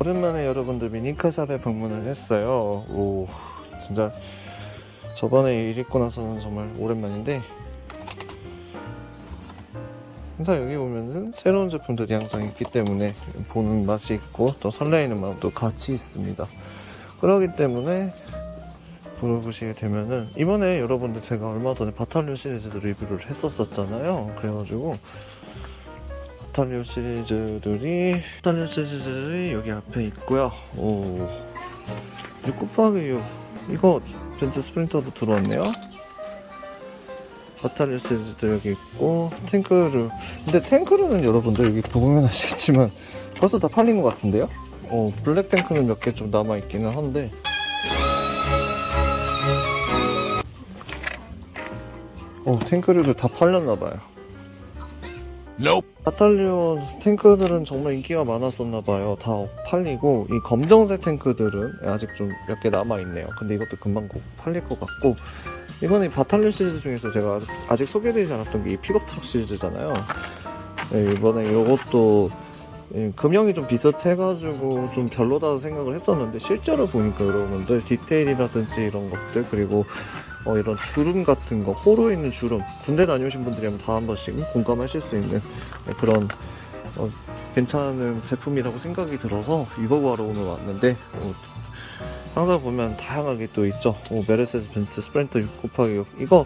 오랜만에 여러분들 미니카샵에 방문을 했어요. 오, 진짜 저번에 일 있고 나서는 정말 오랜만인데 항상 여기 보면은 새로운 제품들이 항상 있기 때문에 보는 맛이 있고 또 설레이는 마음도 같이 있습니다. 그러기 때문에 물어보시게 되면은 이번에 여러분들 제가 얼마 전에 바탈리온 시리즈도 리뷰를 했었었잖아요. 그래가지고 바탈리온 시리즈들이 바탈리온 시리즈들이 여기 앞에 있고요. 오, 6 곱하기 6 이거 벤츠 스프린터도 들어왔네요. 바탈리온 시리즈도 여기 있고 탱크를 근데 탱크르는 여러분들 여기 보면 아시겠지만 벌써 다 팔린 것 같은데요? 어 블랙 탱크는 몇 개 좀 남아 있기는 한데 어 탱크류도 다 팔렸나봐요 바탈리온 탱크들은 정말 인기가 많았었나 봐요. 다 팔리고 이 검정색 탱크들은 아직 좀 몇 개 남아 있네요. 근데 이것도 금방 곧 팔릴 것 같고 이번에 바탈리온 시리즈 중에서 제가 아직, 아직 소개되지 않았던 게 이 픽업 트럭 시리즈잖아요. 네, 이번에 이것도 예, 금형이 좀 비슷해가지고 좀 별로다 생각을 했었는데 실제로 보니까 여러분들 디테일이라든지 이런 것들 그리고 어, 이런 주름 같은 거 호로 있는 주름. 군대 다녀오신 분들이면 다 한 번씩 공감하실 수 있는 네, 그런 어, 괜찮은 제품이라고 생각이 들어서 이거 구하러 오늘 왔는데 어, 항상 보면 다양하게 또 있죠. 어, 메르세스 벤츠 스프린터 6 곱하기 6 이거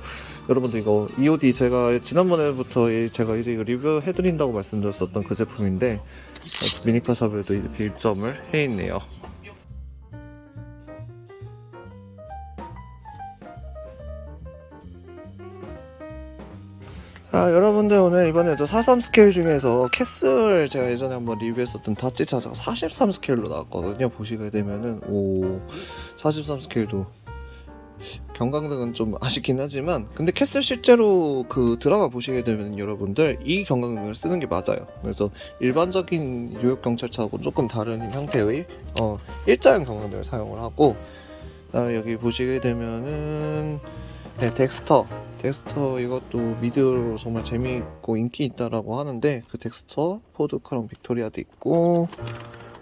여러분들 이거 EOD 제가 지난번에부터 이- 제가 이제 이거 리뷰 해드린다고 말씀드렸었던 그 제품인데 어, 미니카샵에도 이렇게 입점을 해있네요 아, 여러분들 오늘 이번에 저43 스케일 중에서 캐슬 제가 예전에 한번 리뷰했었던 다치 차저가 43 스케일로 나왔거든요. 보시게 되면은 오, 43 스케일도 경광등은 좀 아쉽긴 하지만 근데 캐슬 실제로 그 드라마 보시게 되면 여러분들 이 경광등을 쓰는 게 맞아요. 그래서 일반적인 유역 경찰차하고 조금 다른 형태의 어, 일자형 경광등을 사용을 하고 그다음에 여기 보시게 되면은 네, 덱스터. 덱스터 이것도 미드로 정말 재미있고 인기 있다라고 하는데 그 덱스터, 포드 크랑 빅토리아도 있고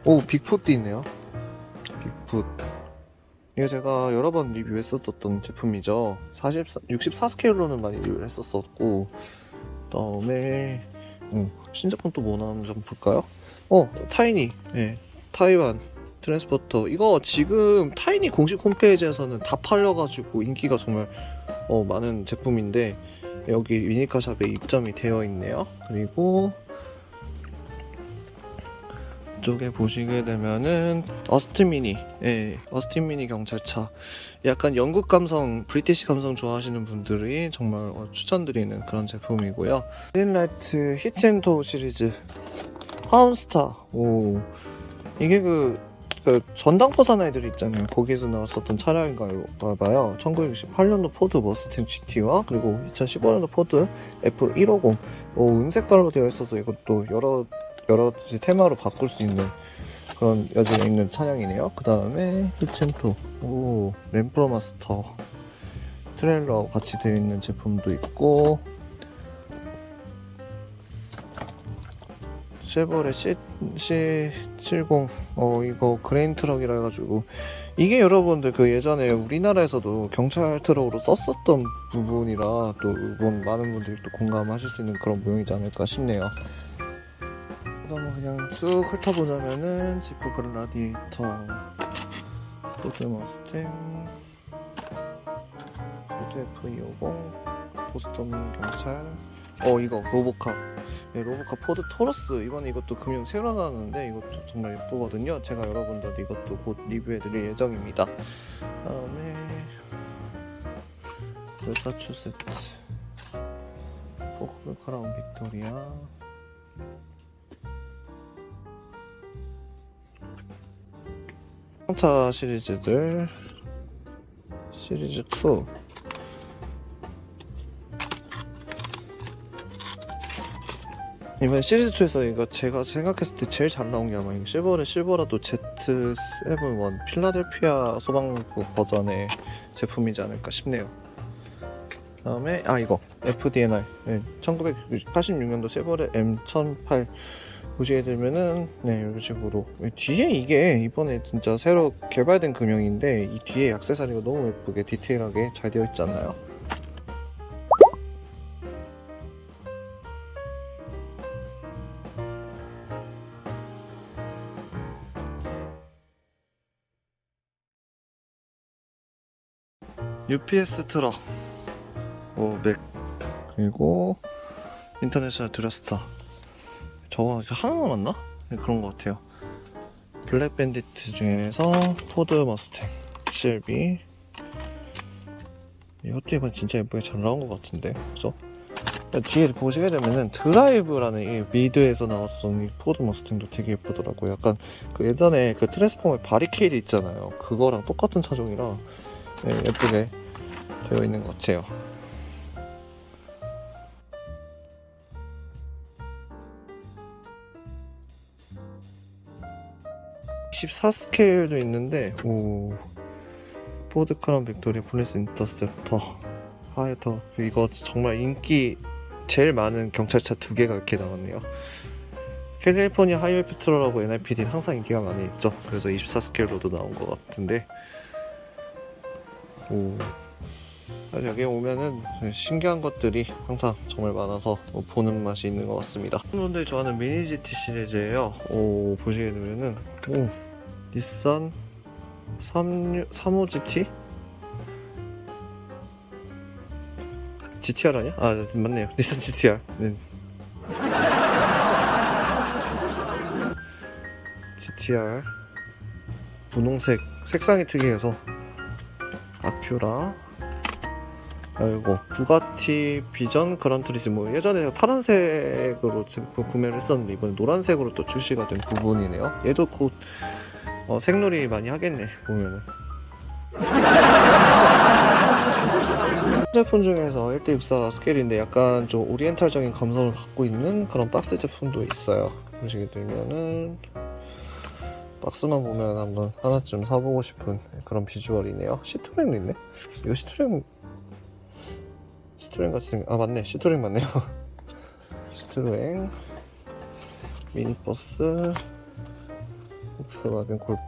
오 빅풋도 있네요. 빅풋. 이거 제가 여러 번 리뷰했었던 제품이죠. 44, 64 스케일로는 많이 리뷰를 했었었고 그다음에 음, 신제품 또 뭐 나왔는지 한번 볼까요? 어 타이니. 네, 타이완 트랜스포터 이거 지금 타이니 공식 홈페이지에서는 다 팔려가지고 인기가 정말 어, 많은 제품인데 여기 미니카샵에 입점이 되어 있네요. 그리고 이쪽에 보시게 되면은 어스틴 미니, 예, 어스틴 미니 경찰차. 약간 영국 감성, 브리티시 감성 좋아하시는 분들이 정말 어, 추천드리는 그런 제품이고요. 그린라이트 히트앤토 시리즈 하운스타. 오, 이게 그, 그 전당포 사나이들 있잖아요. 거기서 나왔었던 차량인가 봐요. 1968년도 포드 머스탱 GT와 그리고 2015년도 포드 F150. 오, 은색깔로 되어 있어서 이것도 여러 여러 가지 테마로 바꿀 수 있는 그런 여지가 있는 차량이네요. 그 다음에 히첸토, 오, 램프로 마스터 트레일러하고 같이 되어 있는 제품도 있고 쉐보레 C, C70 어 이거 그레인 트럭이라 해가지고 이게 여러분들 그 예전에 우리나라에서도 경찰 트럭으로 썼었던 부분이라 또 이건 많은 분들이 또 공감하실 수 있는 그런 모형이지 않을까 싶네요. 그다음에 그냥 쭉 훑어보자면은 지프 글라디에이터, 포드 머스탱, 포드 F250, 보스턴 경찰, 어 이거 로보캅. 네, 로보캅 포드 토러스 이번에 이것도 금융 새로 나왔는데 이것도 정말 예쁘거든요. 제가 여러분들한테 이것도 곧 리뷰해드릴 예정입니다. 다음에 매사추세츠 포크 크라운 빅토리아 차 시리즈들 시리즈 2 이번 시리즈 2에서 이거 제가 생각했을 때 제일 잘 나온 게 아마 실버레 실버라도 Z71 필라델피아 소방국 버전의 제품이지 않을까 싶네요. 그 다음에 아 이거 FDNR 네, 1986년도 세보레 M1008 보시게 되면은 네 이런 식으로 뒤에 이게 이번에 진짜 새로 개발된 금형인데 이 뒤에 액세서리가 너무 예쁘게 디테일하게 잘 되어 있지 않나요? UPS 트럭. 오맥. 그리고 인터내셔널 드레스타. 저거 하나 남았나? 네, 그런 것 같아요. 블랙 밴디트 중에서 포드 머스탱 CLB 이것도 이번 진짜 예쁘게 잘 나온 것 같은데 그죠? 뒤에 보시게 되면은 드라이브라는 이 미드에서 나왔던 이 포드 머스탱도 되게 예쁘더라고요. 약간 그 예전에 그 트랜스포머 바리케이드 있잖아요. 그거랑 똑같은 차종이라 네, 예쁘게 되어 있는 것 같아요. 14 스케일도 있는데 오 포드 크라운 빅토리아 폴리스 인터셉터 하이터 이거 정말 인기 제일 많은 경찰차 두 개가 이렇게 나왔네요. 캘리포니아 하이웨이 페트롤하고 NIPD는 항상 인기가 많이 있죠. 그래서 24 스케일로도 나온 것 같은데 오. 아, 여기 오면은 신기한 것들이 항상 정말 많아서 보는 맛이 있는 것 같습니다. 분들이 좋아하는 미니 GT 시리즈예요. 오 보시게 되면은 오 닛산 36, 35 GT GTR 아니야? 아 맞네요. 닛산 GTR. 네. GTR 분홍색 색상이 특이해서 아큐라. 그리고 부가티 비전 그란투리스모 예전에 파란색으로 구매를 했었는데 이번에 노란색으로 또 출시가 된 부분이네요. 얘도 곧 어, 색놀이 많이 하겠네 보면은. 제품 중에서 1대64 스케일인데 약간 좀 오리엔탈적인 감성을 갖고 있는 그런 박스 제품도 있어요. 보시게 되면은 박스만 보면 한번 하나쯤 사보고 싶은 그런 비주얼이네요. 시트랙도 있네. 이거 시트랙 같이 생겨. 아 맞네. 시트랙 맞네요. 시트랙 미니버스 폭스바겐 골프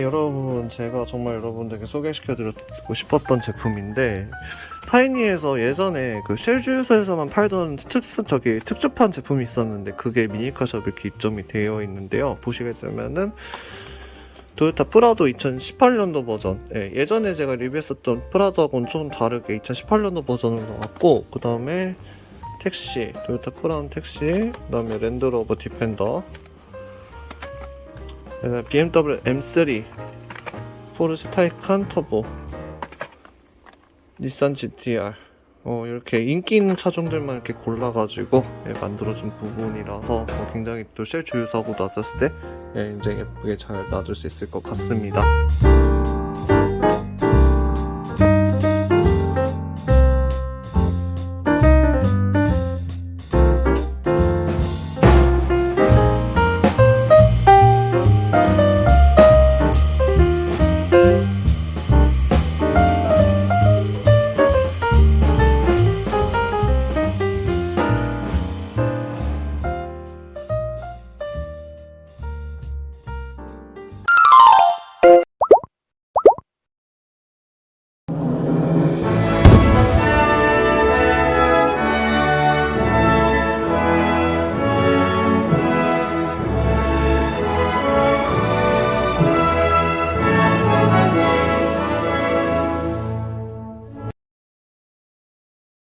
여러분 제가 정말 여러분들께 소개시켜드리고 싶었던 제품인데 타이니에서 예전에 그 쉘주유소에서만 팔던 특 저기 특주판 제품이 있었는데 그게 미니카샵 이렇게 입점이 되어 있는데요. 보시게 되면은 토요타 프라도 2018년도 버전. 예, 전에 제가 리뷰했었던 프라도하고는 좀 다르게 2018년도 버전으로 나왔고 그 다음에 택시 토요타 크라운 택시 그 다음에 랜드로버 디펜더 그다음에 BMW M3 포르쉐 타이칸 터보 닛산 GTR 어, 이렇게 인기 있는 차종들만 이렇게 골라가지고 예, 만들어준 부분이라서 어, 굉장히 또쉘 주유소하고 놨었을 때 예, 굉장히 예쁘게 잘 놔둘 수 있을 것 같습니다.